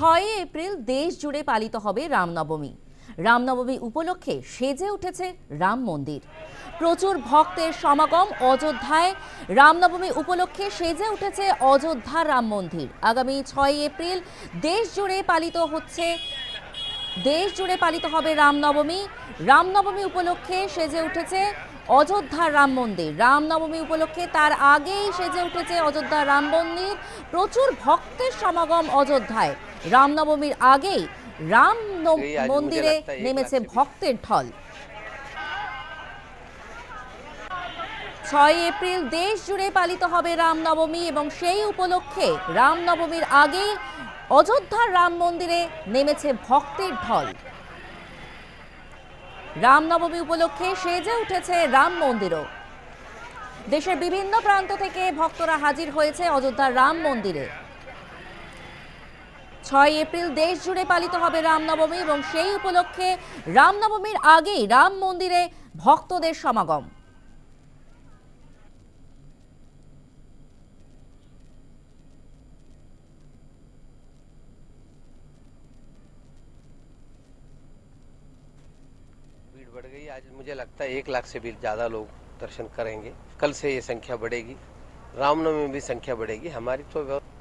ছয় এপ্রিল দেশ জুড়ে পালিত হবে রামনবমী। রামনবমী উপলক্ষে সেজে উঠেছে রাম মন্দির। প্রচুর ভক্তের সমাগম অযোধ্যায়। রামনবমী উপলক্ষে সেজে উঠেছে অযোধ্যার রাম মন্দির। আগামী ছয় এপ্রিল দেশ জুড়ে পালিত হচ্ছে, দেশ জুড়ে পালিত হবে রামনবমী। রামনবমী উপলক্ষে সেজে উঠেছে অযোধ্যার রাম মন্দির। রামনবমী উপলক্ষে তার আগেই সেজে উঠেছে অযোধ্যার রাম মন্দির। প্রচুর ভক্তের সমাগম অযোধ্যায়। রামনবমীর আগেই রাম মন্দিরে নেমেছে ভক্তের ঢল। ছয় এপ্রিল দেশ জুড়ে পালিত হবে রামনবমী এবং সেই উপলক্ষে রামনবমীর আগেই অযোধ্যার রাম মন্দিরে নেমেছে ভক্তের ঢল। রামনবমী উপলক্ষে সেজে উঠেছে রাম মন্দিরও। দেশের বিভিন্ন প্রান্ত থেকে ভক্তরা হাজির হয়েছে অযোধ্যার রাম মন্দিরে। ছয় এপ্রিল দেশ জুড়ে পালিত হবে রামনবমী এবং সেই উপলক্ষে রামনবমীর আগেই রাম মন্দিরে ভক্তদের সমাগম भीड़ बढ़ गई आज मुझे लगता है एक लाख से भी ज्यादा लोग दर्शन करेंगे कल से ये संख्या बढ़ेगी रामनवमी में भी संख्या बढ़ेगी हमारी तो व्यवस्था